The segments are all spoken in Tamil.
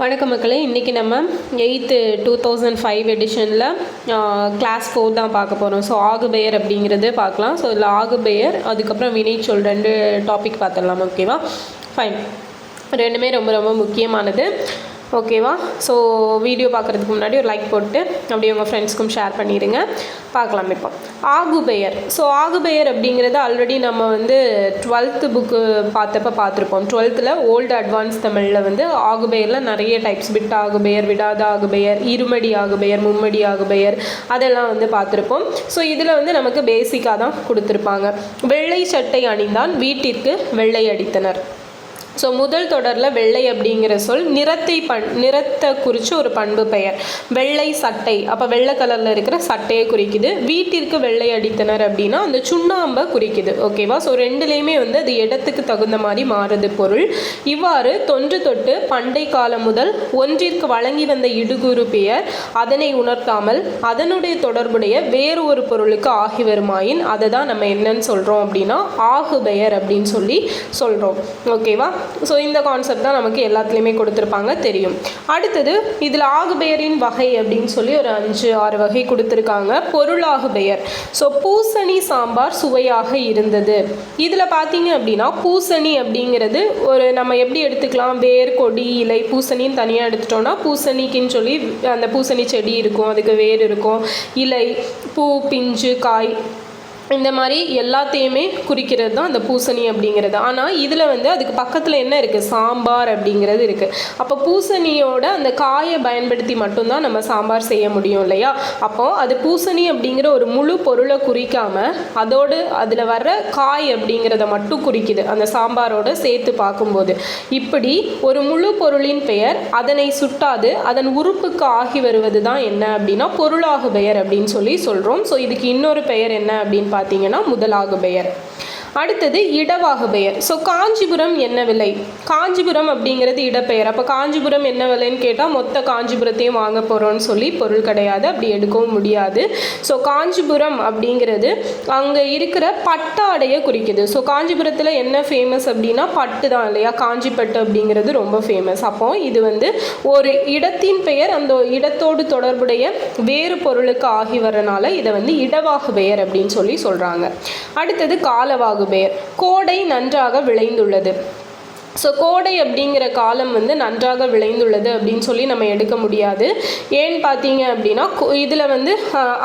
வணக்கம் மக்களே. இன்றைக்கி நம்ம எயித்து டூ தௌசண்ட் ஃபைவ் எடிஷனில் கிளாஸ் ஃபோர் தான் பார்க்க போகிறோம் ஸோ ஆகுபெயர் அப்படிங்கிறது பார்க்கலாம். ஸோ இதில் ஆகுபெயர் அதுக்கப்புறம் வினைச்சொல் ரெண்டு டாபிக் பார்த்துடலாம் ஓகேவா ஃபைன் ரெண்டுமே ரொம்ப ரொம்ப முக்கியமானது. ஓகேவா? ஸோ வீடியோ பார்க்குறதுக்கு முன்னாடி ஒரு லைக் போட்டு அப்படியே உங்கள் ஃப்ரெண்ட்ஸ்க்கும் ஷேர் பண்ணிடுங்க. பார்க்கலாம் இப்போ. ஆகுபெயர் ஸோ ஆகுபெயர் அப்படிங்கிறது ஆல்ரெடி நம்ம வந்து டுவெல்த்து புக்கு பார்த்தப்ப பார்த்துருப்போம். டுவெல்த்தில் ஓல்டு அட்வான்ஸ் தமிழில் வந்து ஆகுபெயரில் நிறைய டைப்ஸ் விட்ட ஆகுபெயர் விடாத ஆகுபெயர் இருமடி ஆகுபெயர் மும்மடி ஆகுபெயர் அதெல்லாம் வந்து பார்த்துருப்போம். ஸோ இதில் வந்து நமக்கு பேசிக்காக தான் கொடுத்துருப்பாங்க. வெள்ளை சட்டை அணிந்தான் வீட்டிற்கு வெள்ளை அடித்தனர். ஸோ முதல் தொடரில் வெள்ளை அப்படிங்கிற சொல் நிறத்தை பண் நிறத்தை குறித்து ஒரு பண்பு பெயர். வெள்ளை சட்டை. அப்போ வெள்ளை கலரில் இருக்கிற சட்டையை குறிக்குது. வீட்டிற்கு வெள்ளை அடித்தனர் அப்படின்னா அந்த சுண்ணாம்பை குறிக்குது. ஓகேவா ஸோ ரெண்டுலேயுமே வந்து அது இடத்துக்கு தகுந்த மாதிரி மாறுது பொருள். இவ்வாறு தொன்று தொட்டு பண்டை காலம் முதல் ஒன்றிற்கு வழங்கி வந்த இடுகுறு பெயர் அதனை உணர்த்தாமல் அதனுடைய தொடர்புடைய வேறு ஒரு பொருளுக்கு ஆகி வருமாயின் அதை தான் நம்ம என்னன்னு சொல்கிறோம் அப்படின்னா ஆகு பெயர் அப்படின்னு சொல்லி சொல்கிறோம் ஓகேவா ஸோ இந்த கான்செப்ட் தான் நமக்கு எல்லாத்துலேயுமே கொடுத்துருப்பாங்க தெரியும். அடுத்தது இதில் ஆகுபெயரின் வகை அப்படின்னு சொல்லி ஒரு அஞ்சு ஆறு வகை கொடுத்துருக்காங்க. பொருளாகு பெயர் ஸோ பூசணி சாம்பார் சுவையாக இருந்தது. இதில் பார்த்தீங்க அப்படின்னா பூசணி அப்படிங்கிறது ஒரு நம்ம எப்படி எடுத்துக்கலாம்? வேர் கொடி இலை பூசணின்னு தனியாக எடுத்துட்டோம்னா பூசணிக்குன்னு சொல்லி அந்த பூசணி செடி இருக்கும் அதுக்கு வேர் இருக்கும். இலை பூ பிஞ்சு காய் இந்த மாதிரி எல்லாத்தையுமே குறிக்கிறது தான் அந்த பூசணி அப்படிங்கிறது. ஆனால் இதில் வந்து அதுக்கு பக்கத்தில் என்ன இருக்குது சாம்பார் அப்படிங்கிறது இருக்குது அப்போ பூசணியோட அந்த காயை பயன்படுத்தி மட்டும்தான் நம்ம சாம்பார் செய்ய முடியும் இல்லையா? அப்போது அது பூசணி அப்படிங்கிற ஒரு முழு பொருளை குறிக்காமல் அதோடு அதில் வர்ற காய் அப்படிங்கிறத மட்டும் குறிக்குது. அந்த சாம்பாரோட சேர்த்து பார்க்கும்போது. இப்படி ஒரு முழு பொருளின் பெயர் அதனை சுட்டாது அதன் உறுப்புக்கு ஆகி வருவது தான் என்ன அப்படின்னா பொருளாகு பெயர் அப்படின்னு சொல்லி சொல்கிறோம் ஸோ இதுக்கு இன்னொரு பெயர் என்ன அப்படின்னு பார்த்தீங்கன்னா முதலாகுபெயர். அடுத்தது இடவாகு பெயர் ஸோ காஞ்சிபுரம் என்ன விலை? காஞ்சிபுரம் அப்படிங்கிறது இடப்பெயர். அப்போ காஞ்சிபுரம் என்ன விலைன்னு கேட்டால் மொத்த காஞ்சிபுரத்தையும் வாங்க போகிறோம்னு சொல்லி பொருள் கிடையாது. அப்படி எடுக்கவும் முடியாது. ஸோ காஞ்சிபுரம் அப்படிங்கிறது அங்கே இருக்கிற பட்டாடையை குறிக்குது. ஸோ காஞ்சிபுரத்தில் என்ன ஃபேமஸ் அப்படின்னா பட்டு தான் இல்லையா? காஞ்சிப்பட்டு அப்படிங்கிறது ரொம்ப ஃபேமஸ் அப்போ இது வந்து ஒரு இடத்தின் பெயர் அந்த இடத்தோடு தொடர்புடைய வேறு பொருளுக்கு ஆகி வரனால இதை வந்து இடவாகு பெயர் அப்படின்னு சொல்லி சொல்கிறாங்க அடுத்தது காலவாகு பெயர் கோடை நன்றாக விளைந்துள்ளது. ஸோ கோடை அப்படிங்கிற காலம் வந்து நன்றாக விளைந்துள்ளது அப்படின்னு சொல்லி நம்ம எடுக்க முடியாது. ஏன்னு பார்த்தீங்க அப்படின்னா இதில் வந்து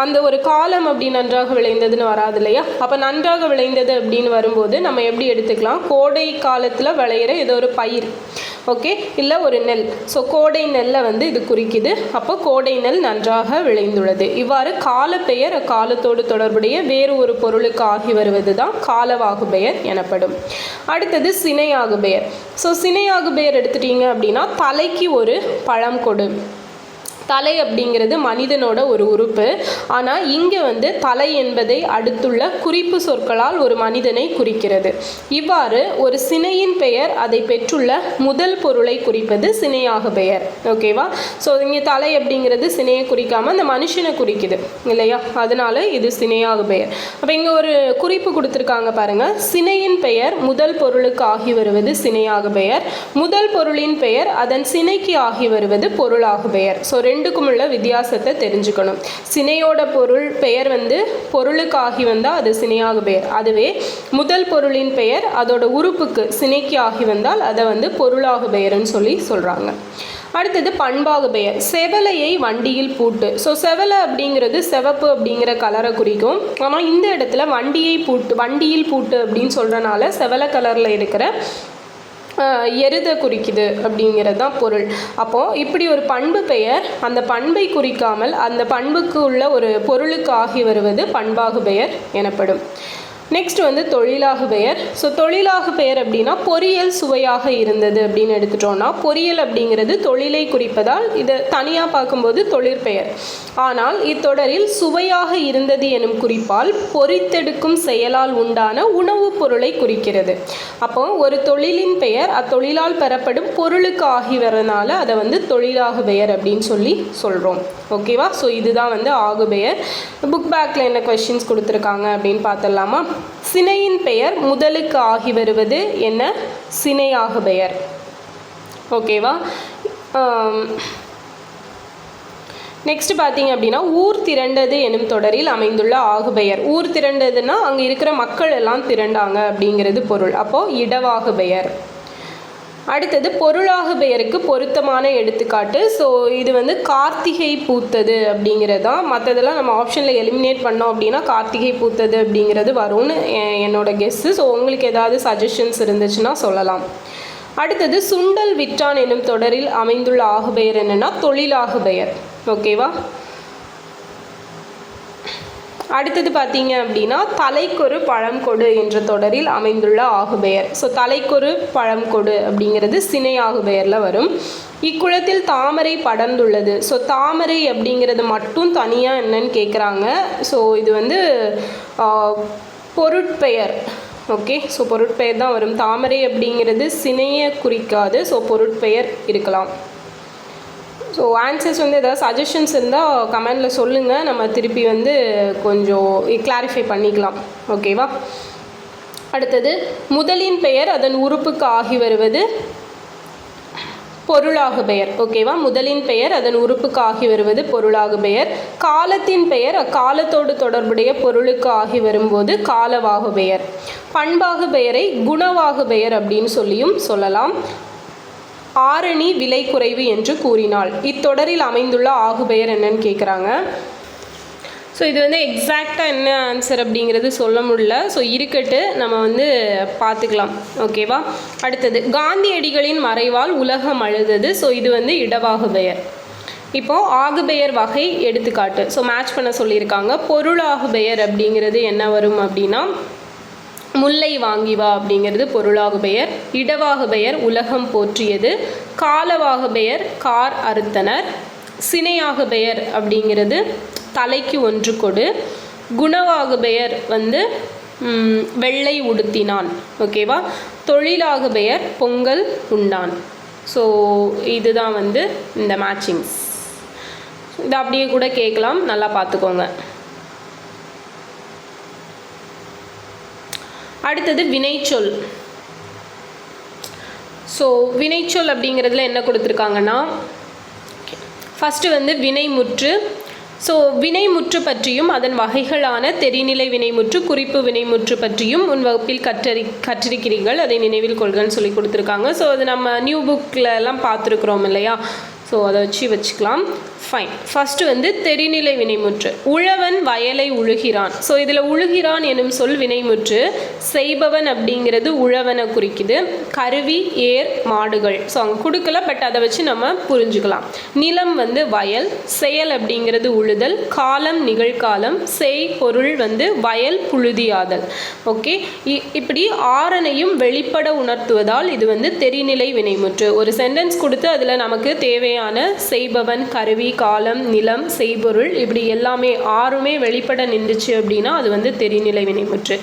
அந்த ஒரு காலம் அப்படி நன்றாக விளைந்ததுன்னு வராது இல்லையா? அப்போ நன்றாக விளைந்தது அப்படின்னு வரும்போது நம்ம எப்படி எடுத்துக்கலாம்? கோடை காலத்தில் விளையிற ஏதோ ஒரு பயிர். ஓகே? இல்லை ஒரு நெல். ஸோ கோடை நெல்லை வந்து இது குறிக்குது. அப்போ கோடை நெல் நன்றாக விளைந்துள்ளது. இவ்வாறு காலப்பெயர் அக்காலத்தோடு தொடர்புடைய வேறு ஒரு பொருளுக்கு ஆகி வருவது தான் காலவாகு பெயர் எனப்படும். அடுத்தது சினையாகு பெயர் ஸோ சினையாகு பெயர் எடுத்துட்டீங்க அப்படின்னா தலைக்கு ஒரு பழம் கொடு. தலை அப்படிங்கிறது மனிதனோட ஒரு உறுப்பு. ஆனால் இங்கே வந்து தலை என்பதை அடுத்துள்ள குறிப்பு சொற்களால் ஒரு மனிதனை குறிக்கிறது. இவ்வாறு ஒரு சினையின் பெயர் அதை பெற்றுள்ள முதல் பொருளை குறிப்பது சினையாக பெயர். ஓகேவா ஸோ இங்கே தலை அப்படிங்கிறது சினையை குறிக்காமல் அந்த மனுஷனை குறிக்குது. இல்லையா? அதனால இது சினையாக பெயர். அப்போ இங்கே ஒரு குறிப்பு கொடுத்துருக்காங்க பாருங்க. சினையின் பெயர் முதல் பொருளுக்கு ஆகி வருவது சினையாக பெயர். முதல் பொருளின் பெயர் அதன் சினைக்கு ஆகி வருவது பொருளாக பெயர். ஸோ ரெண்டுக்கும் உள்ள வித்தியாசத்தை தெரிஞ்சுக்கணும். சினையோட பொருள் பெயர் வந்து பொருளுக்கு ஆகி வந்தால் அது சினையாக பெயர். அதுவே முதல் பொருளின் பெயர் அதோட உறுப்புக்கு சினைக்கு ஆகி வந்தால் அதை வந்து பொருளாகு பெயர்னு சொல்லி சொல்கிறாங்க அடுத்தது பண்பாக பெயர். செவலையை வண்டியில் பூட்டு. ஸோ செவலை அப்படிங்கிறது சிவப்பு அப்படிங்கிற கலரை குறிக்கும். ஆனால் இந்த இடத்துல வண்டியை பூட்டு வண்டியில் பூட்டு அப்படின்னு சொல்கிறனால செவலை கலரில் இருக்கிற எருதை குறிக்குது அப்படிங்கிறது தான் பொருள். அப்போது இப்படி ஒரு பண்பு பெயர் அந்த பண்பை குறிக்காமல் அந்த பண்புக்கு உள்ள ஒரு பொருளுக்கு ஆகி வருவது பண்பாகு பெயர் எனப்படும். நெக்ஸ்ட் வந்து தொழிலாகு பெயர். ஸோ தொழிலாகு பெயர் அப்படின்னா பொறியியல் சுவையாக இருந்தது அப்படின்னு எடுத்துட்டோம்னா பொறியியல் அப்படிங்கிறது தொழிலை குறிப்பதால் இதை தனியாக பார்க்கும்போது தொழிற்பெயர் ஆனால் இத்தொடரில் சுவையாக இருந்தது எனும் குறிப்பால் பொறித்தெடுக்கும் செயலால் உண்டான உணவுப் பொருளை குறிக்கிறது. அப்போ ஒரு தொழிலின் பெயர் அத்தொழிலால் பெறப்படும் பொருளுக்கு ஆகி வரனால அதை வந்து தொழிலாகு பெயர் அப்படின்னு சொல்லி சொல்கிறோம் ஓகேவா ஸோ இதுதான் வந்து ஆகு பெயர். புக் பேக்கில் என்ன கொஷின்ஸ் கொடுத்துருக்காங்க அப்படின்னு பார்த்துடலாமா? சினையின் பெயர் முதலுக்கு ஆகி வருவது என்ன? சினையாக பெயர். ஓகேவா நெக்ஸ்ட் பார்த்தீங்க அப்படின்னா ஊர் திரண்டது எனும் தொடரில் அமைந்துள்ள ஆகுபெயர் ஊர் திரண்டதுன்னா அங்கே இருக்கிற மக்கள் எல்லாம் திரண்டாங்க அப்படிங்கிறது பொருள். அப்போது இடவாகு பெயர். அடுத்தது பொருளாக பெயருக்கு பொருத்தமான எடுத்துக்காட்டு. ஸோ இது வந்து கார்த்திகை பூத்தது அப்படிங்கிறது தான். மற்றதெல்லாம் நம்ம ஆப்ஷனில் எலிமினேட் பண்ணோம் அப்படின்னா கார்த்திகை பூத்தது அப்படிங்கிறது வரும்னு என்னோட கெஸ்ஸு ஸோ உங்களுக்கு ஏதாவது சஜஷன்ஸ் இருந்துச்சுன்னா சொல்லலாம். அடுத்தது சுண்டல் விற்றான் என்னும் தொடரில் அமைந்துள்ள ஆகுபெயர் என்னென்னா தொழிலாகுபெயர். ஓகேவா அடுத்தது பார்த்தீங்க அப்படின்னா தலைக்கொரு பழம் கொடு என்ற தொடரில் அமைந்துள்ள ஆகுபெயர். ஸோ தலைக்கொரு பழம் கொடு அப்படிங்கிறது சினை ஆகுபெயரில் வரும். இக்குளத்தில் தாமரை படர்ந்துள்ளது. ஸோ தாமரை அப்படிங்கிறது மட்டும் தனியாக என்னன்னு கேட்குறாங்க ஸோ இது வந்து பொருட்பெயர். ஓகே ஸோ பொருட்பெயர் தான் வரும். தாமரை அப்படிங்கிறது சினையை குறிக்காது. ஸோ பொருட்பெயர் இருக்கலாம். ஸோ ஆன்சர்ஸ் வந்து ஏதாவது சஜஷன்ஸ் இருந்தால் கமெண்டில் சொல்லுங்கள் நம்ம திருப்பி வந்து கொஞ்சம் கிளாரிஃபை பண்ணிக்கலாம். ஓகேவா அடுத்தது முதலின் பெயர் அதன் உறுப்புக்கு ஆகி வருவது பொருளாகு பெயர். ஓகேவா முதலின் பெயர் அதன் உறுப்புக்கு ஆகி வருவது பொருளாகு பெயர். காலத்தின் பெயர் அக்காலத்தோடு தொடர்புடைய பொருளுக்கு ஆகி வரும்போது காலவாகு பெயர். பண்பாகு பெயரை குணவாகு பெயர் அப்படின்னு சொல்லியும் சொல்லலாம். ஆரணி விலை குறைவு என்று கூறினாள். இத்தொடரில் அமைந்துள்ள ஆகுபெயர் என்னன்னு கேட்குறாங்க ஸோ இது வந்து எக்ஸாக்டாக என்ன ஆன்சர் அப்படிங்கிறது சொல்ல முடியல. ஸோ இருக்கட்டு நம்ம வந்து பார்த்துக்கலாம். ஓகேவா அடுத்தது காந்தியடிகளின் மறைவால் உலகம் அழுதது. ஸோ இது வந்து இடவாகு பெயர் ஆகுபெயர் வகை எடுத்துக்காட்டு. ஸோ மேட்ச் பண்ண சொல்லியிருக்காங்க. பொருளாகுபெயர் அப்படிங்கிறது என்ன வரும் அப்படின்னா முல்லை வாங்கி வா அப்படிங்கிறது பொருளாகு பெயர். இடவாகு பெயர் உலகம் போற்றியது. காலவாகு பெயர் கார் அறுத்தனர். சினையாகு பெயர் அப்படிங்கிறது தலைக்கு ஒன்று கொடு. குணவாகு பெயர் வந்து வெள்ளை உடுத்தினான். ஓகேவா தொழிலாகு பெயர் பொங்கல் உண்டான். ஸோ இதுதான் வந்து இந்த மேட்சிங்ஸ் இதை அப்படியே கூட கேட்கலாம். நல்லா பார்த்துக்கோங்க. அடுத்தது வினைச்சொல். ஸோ வினைச்சொல் அப்படிங்கிறதுல என்ன கொடுத்துருக்காங்கன்னா ஃபஸ்ட்டு வந்து வினைமுற்று. ஸோ வினைமுற்று பற்றியும் அதன் வகைகளான தெரிநிலை வினைமுற்று குறிப்பு வினைமுற்று பற்றியும் முன் வகுப்பில் கற்றறி கற்றிருக்கிறீர்கள். அதை நினைவில் கொள்கன்னு சொல்லி கொடுத்துருக்காங்க. ஸோ அது நம்ம நியூ புக்கில் எல்லாம் பார்த்துருக்குறோம் இல்லையா? ஸோ அதை வச்சு வச்சுக்கலாம். ஃபைன் ஃபஸ்ட்டு வந்து தெரிநிலை வினைமுற்று. உழவன் வயலை உழுகிறான். ஸோ இதில் உழுகிறான் எனும் சொல் வினைமுற்று. செய்பவன் அப்படிங்கிறது உழவனை குறிக்குது. கருவி ஏர் மாடுகள். ஸோ அங்கே கொடுக்கல பட் அதை வச்சு நம்ம புரிஞ்சுக்கலாம். நிலம் வந்து வயல் செயல் அப்படிங்கிறது உழுதல். காலம் நிகழ்காலம். செய் பொருள் வந்து வயல் புழுதியாதல். ஓகே இப்படி ஆறனையும் வெளிப்பட உணர்த்துவதால் இது வந்து தெரிநிலை வினைமுற்று. ஒரு சென்டென்ஸ் கொடுத்து அதில் நமக்கு தேவையான செய்பவன் கருவி காலம் நிலம் செய்பொருள் இப்படி எல்லாமே ஆறுமே வெளிப்பட நின்றுச்சு அப்படின்னா அது வந்து தெரிநிலை வினைமுற்று.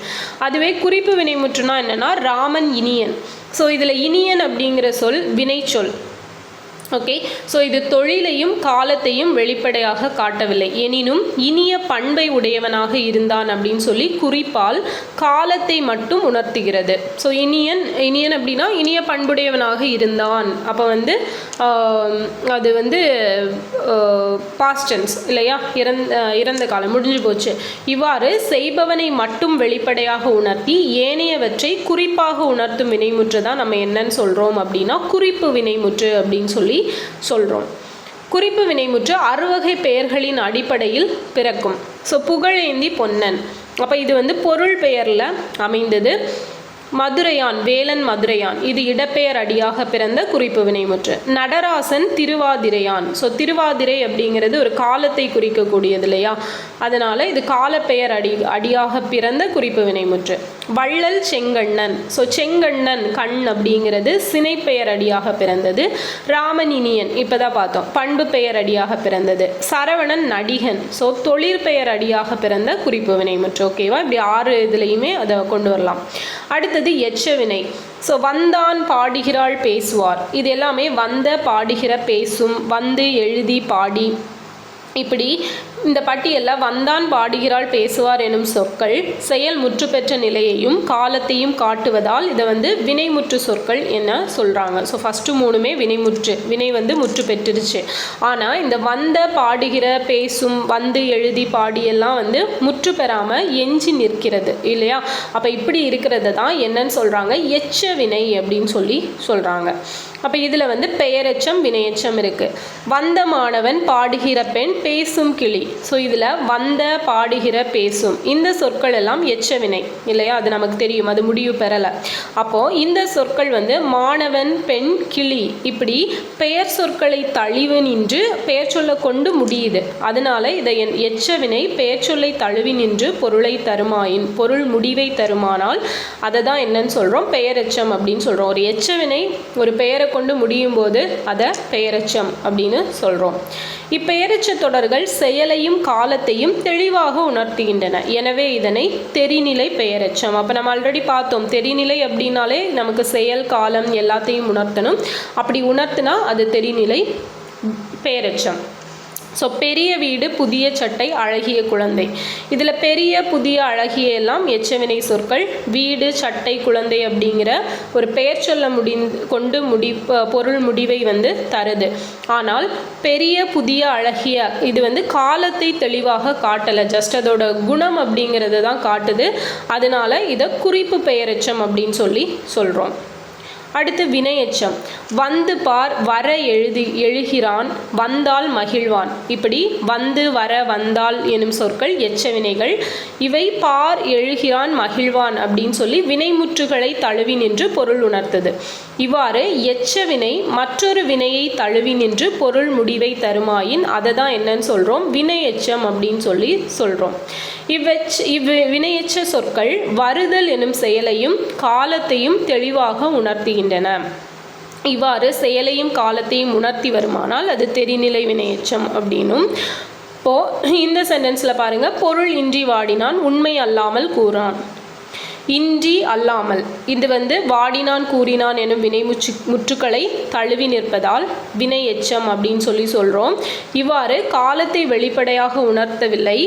அதுவே குறிப்பு வினைமுற்றுனா என்னன்னா ராமன் இனியன். ஸோ இதில் இனியன் அப்படிங்கிற சொல் வினைச்சொல். ஓகே ஸோ இது தொழிலையும் காலத்தையும் வெளிப்படையாக காட்டவில்லை. எனினும் இனிய பண்பை உடையவனாக இருந்தான் அப்படின்னு சொல்லி குறிப்பால் காலத்தை மட்டும் உணர்த்துகிறது. ஸோ இனியன் இனியன் அப்படின்னா இனிய பண்புடையவனாக இருந்தான். அப்போ வந்து அது வந்து பாஸ்டன்ஸ் இல்லையா? இறந்த இறந்த காலம் முடிஞ்சு போச்சு. இவ்வாறு செய்பவனை மட்டும் வெளிப்படையாக உணர்த்தி ஏனையவற்றை குறிப்பாக உணர்த்தும் வினைமுற்று தான் நம்ம என்னன்னு சொல்கிறோம் அப்படின்னா குறிப்பு வினைமுற்று அப்படின்னு சொல்லி சொல்கிறோம் குறிப்பு வினைமுற்று அறுவகை பெயர்களின் அடிப்படையில் பிறக்கும். ஸோ புகழேந்தி பொன்னன். அப்போ இது வந்து பொருள் பெயரில் அமைந்தது. மதுரையான் வேலன் மதுரையான். இது இடப்பெயர் அடியாக பிறந்த குறிப்பு வினைமுற்று. நடராசன் திருவாதிரையான். ஸோ திருவாதிரை அப்படிங்கிறது ஒரு காலத்தை குறிக்கக்கூடியது இல்லையா? அதனால் இது காலப்பெயர் அடி அடியாக பிறந்த குறிப்பு வினைமுற்று. வள்ளல் செங்கண்ணன். ஸோ செங்கண்ணன் கண் அப்படிங்கிறது சினைப்பெயர் அடியாக பிறந்தது. ராமனினியன் இப்போ தான் பார்த்தோம். பண்பு பெயர் அடியாக பிறந்தது. சரவணன் நடிகன். ஸோ தொழிற்பெயர் அடியாக பிறந்த குறிப்பு வினை மற்றும் ஓகேவா இப்படி ஆறு இதுலேயுமே அதை கொண்டு வரலாம். அடுத்தது எச்சவினை. ஸோ வந்தான் பாடுகிறாள் பேசுவார். இது எல்லாமே வந்த பாடுகிற பேசும் வந்து எழுதி பாடி இப்படி இந்த பட்டியலில் வந்தான் பாடுகிறாள் பேசுவார் எனும் சொற்கள் செயல் முற்று பெற்ற நிலையையும் காலத்தையும் காட்டுவதால் இதை வந்து வினைமுற்று சொற்கள் என்ன சொல்கிறாங்க ஸோ ஃபஸ்ட்டு மூணுமே வினைமுற்று வினை வந்து முற்று பெற்றுருச்சு ஆனால் இந்த வந்த பாடுகிற பேசும் வந்து எழுதி பாடியெல்லாம் வந்து முற்று பெறாமல் எஞ்சி நிற்கிறது இல்லையா? அப்போ இப்படி இருக்கிறது தான் என்னன்னு சொல்கிறாங்க எச்ச வினை அப்படின்னு சொல்லி சொல்கிறாங்க அப்போ இதில் வந்து பெயரெச்சம் வினையெச்சம் இருக்குது வந்த மாணவன் பாடுகிற பெண் பேசும் கிளி. ஸோ இதில் வந்த பாடுகிற பேசும். இந்த சொற்கள் எல்லாம் எச்ச வினை இல்லையா? அது நமக்கு தெரியும் அது முடிவு பெறலை. அப்போது இந்த சொற்கள் வந்து மாணவன் பெண் கிளி இப்படி பெயர் சொற்களை தழிவு நின்று பெயர் சொல்ல கொண்டு முடியுது. அதனால இதை என் எச்ச வினை பெயர் சொல்லை தழுவி நின்று பொருளை தருமாயின் பொருள் முடிவை தருமானால் அதை தான் என்னன்னு சொல்கிறோம் பெயரெச்சம் அப்படின்னு சொல்கிறோம் ஒரு எச்ச வினை ஒரு பெயரை கொண்டு முடியும் போது அதை பெயரெச்சம் அப்படின்னு சொல்கிறோம் இப்பெயரச்ச தொடர்கள் செயலையும் காலத்தையும் தெளிவாக உணர்த்துகின்றன. எனவே இதனை தெரிநிலை பெயரெச்சம். அப்போ நம்ம ஆல்ரெடி பார்த்தோம். தெரிநிலை அப்படின்னாலே நமக்கு செயல் காலம் எல்லாத்தையும் உணர்த்தணும். அப்படி உணர்த்தினா அது தெரிநிலை பெயரெச்சம். ஸோ பெரிய வீடு புதிய சட்டை அழகிய குழந்தை. இதில் பெரிய புதிய அழகிய எல்லாம் எச்சவினை சொற்கள். வீடு சட்டை குழந்தை அப்படிங்கிற ஒரு பெயர் சொல்ல முடி கொண்டு முடி பொருள் முடிவை வந்து தருது. ஆனால் பெரிய புதிய அழகிய இது வந்து காலத்தை தெளிவாக காட்டலை. ஜஸ்ட் அதோட குணம் அப்படிங்கிறது தான் காட்டுது. அதனால இதை குறிப்பு பெயரெச்சம் அப்படின்னு சொல்லி சொல்கிறோம் அடுத்து வினையச்சம். வந்து பார் வர எழுதி எழுகிறான் வந்தால் மகிழ்வான். இப்படி வந்து வர வந்தால் எனும் சொற்கள் எச்ச வினைகள் இவை பார் எழுகிறான் மகிழ்வான் அப்படின்னு சொல்லி வினைமுற்றுகளை தழுவி நின்று பொருள் உணர்த்தது. இவ்வாறு எச்ச வினை மற்றொரு வினையை தழுவி நின்று பொருள் முடிவை தருமாயின் அதை தான் என்னன்னு சொல்கிறோம் வினையச்சம் அப்படின்னு சொல்லி சொல்கிறோம் இவ்வெச் இவ் வினையச்ச சொற்கள் வருதல் எனும் செயலையும் காலத்தையும் தெளிவாக உணர்த்துகின்றன. இவ்வாறு செயலையும் காலத்தையும் உணர்த்தி வருமானால் அது தெரிநிலை வினையச்சம் அப்படின்னும். இப்போது இந்த சென்டென்ஸில் பாருங்கள் பொருள் இன்றி வாடினான் உண்மை அல்லாமல் கூறான். இன்றி அல்லாமல். இது வந்து வாடினான் கூறினான் எனும் வினை முச்சு முற்றுக்களை தழுவி நிற்பதால் வினை எச்சம் அப்படின்னு சொல்லி சொல்கிறோம் இவ்வாறு காலத்தை வெளிப்படையாக உணர்த்தவில்லை.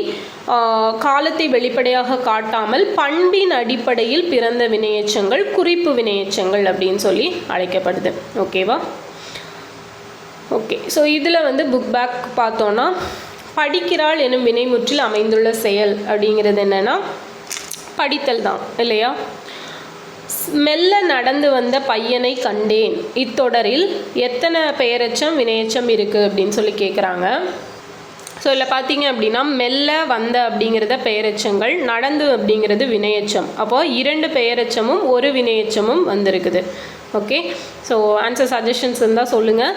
காலத்தை வெளிப்படையாக காட்டாமல் பண்பின் அடிப்படையில் பிறந்த வினையச்சங்கள் குறிப்பு வினையச்சங்கள் அப்படின்னு சொல்லி அழைக்கப்படுது. ஓகேவா ஓகே ஸோ இதில் வந்து புக் பேக் பார்த்தோன்னா படிக்கிறாள் எனும் வினைமுற்றில் அமைந்துள்ள செயல் அப்படிங்கிறது என்னென்னா படித்தல் தான் இல்லையா? மெல்ல நடந்து வந்த பையனை கண்டேன். இத்தொடரில் எத்தனை பெயரச்சம் வினையச்சம் இருக்குது அப்படின்னு சொல்லி கேட்குறாங்க ஸோ இதில் பார்த்தீங்க அப்படின்னா மெல்ல வந்த அப்படிங்கிறத பெயரச்சங்கள் நடந்து அப்படிங்கிறது வினையச்சம். அப்போது இரண்டு பெயரச்சமும் ஒரு வினையச்சமும் வந்திருக்குது. ஓகே ஸோ ஆன்சர் சஜஷன்ஸ் இருந்தால் சொல்லுங்கள்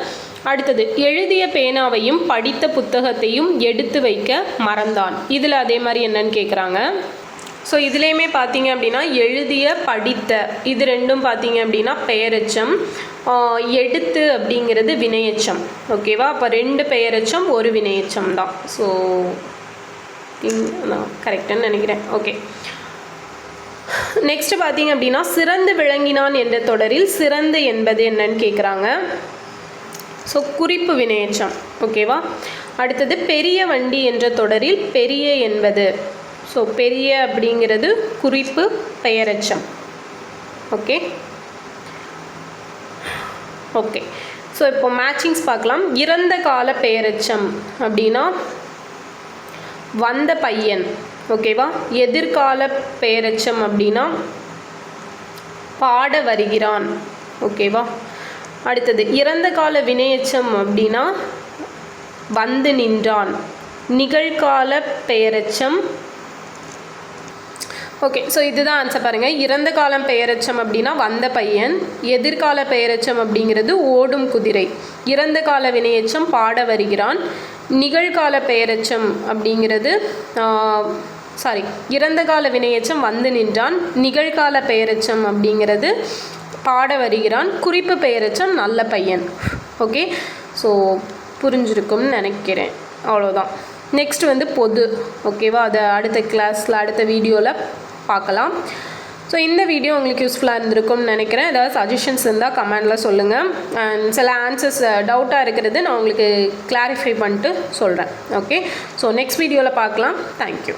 அடுத்தது எழுதிய பேனாவையும் படித்த புத்தகத்தையும் எடுத்து வைக்க மறந்தான். இதில் அதே மாதிரி என்னன்னு கேட்குறாங்க ஸோ இதுலேயுமே பார்த்தீங்க அப்படின்னா எழுதிய படித்த இது ரெண்டும் பார்த்தீங்க அப்படின்னா பெயரெச்சம் எடுத்து அப்படிங்கிறது வினையச்சம். ஓகேவா அப்போ ரெண்டு பெயரெச்சம் ஒரு வினையச்சம் தான். ஸோ கரெக்டுன்னு நினைக்கிறேன். ஓகே நெக்ஸ்ட் பார்த்தீங்க அப்படின்னா சிறந்து விளங்கினான் என்ற தொடரில் சிறந்து என்பது என்னன்னு கேட்குறாங்க ஸோ குறிப்பு வினையச்சம். ஓகேவா அடுத்தது பெரிய வண்டி என்ற தொடரில் பெரிய என்பது. ஸோ பெரிய அப்படிங்கிறது குறிப்பு பெயரச்சம் ஓகே ஓகே ஸோ இப்போ மேட்சிங்ஸ் பார்க்கலாம். இறந்த கால பெயரச்சம் அப்படின்னா வந்த பையன். ஓகேவா எதிர்கால பெயரச்சம் அப்படின்னா பாட வருகிறான். ஓகேவா அடுத்தது இறந்த கால வினையச்சம் அப்படின்னா வந்து நின்றான். நிகழ்கால பெயரச்சம் ஓகே ஸோ இதுதான் ஆன்சர் பாருங்கள் இறந்த காலம் பெயரச்சம் அப்படின்னா வந்த பையன் எதிர்கால பெயரச்சம் அப்படிங்கிறது ஓடும் குதிரை. இறந்த கால வினையச்சம் பாட வருகிறான். நிகழ்கால பெயரச்சம் அப்படிங்கிறது சாரி இறந்த கால வினையச்சம் வந்து நின்றான். நிகழ்கால பெயரச்சம் அப்படிங்கிறது பாட வருகிறான். குறிப்பு பெயரச்சம் நல்ல பையன். ஓகே ஸோ புரிஞ்சிருக்கும்னு நினைக்கிறேன். அவ்வளோதான் நெக்ஸ்ட் வந்து பொது. ஓகேவா அதை அடுத்த கிளாஸில் அடுத்த வீடியோவில் பார்க்கலாம். ஸோ இந்த வீடியோ உங்களுக்கு யூஸ்ஃபுல்லாக இருந்திருக்கும்னு நினைக்கிறேன். ஏதாவது சஜஷன்ஸ் இருந்தால் கமெண்டில் சொல்லுங்கள் அண்ட் சில ஆன்சர்ஸ் டவுட்டாக இருக்கிறது நான் உங்களுக்கு கிளாரிஃபை பண்ணிட்டு சொல்கிறேன் ஓகே ஸோ நெக்ஸ்ட் வீடியோவில் பார்க்கலாம். தேங்க்யூ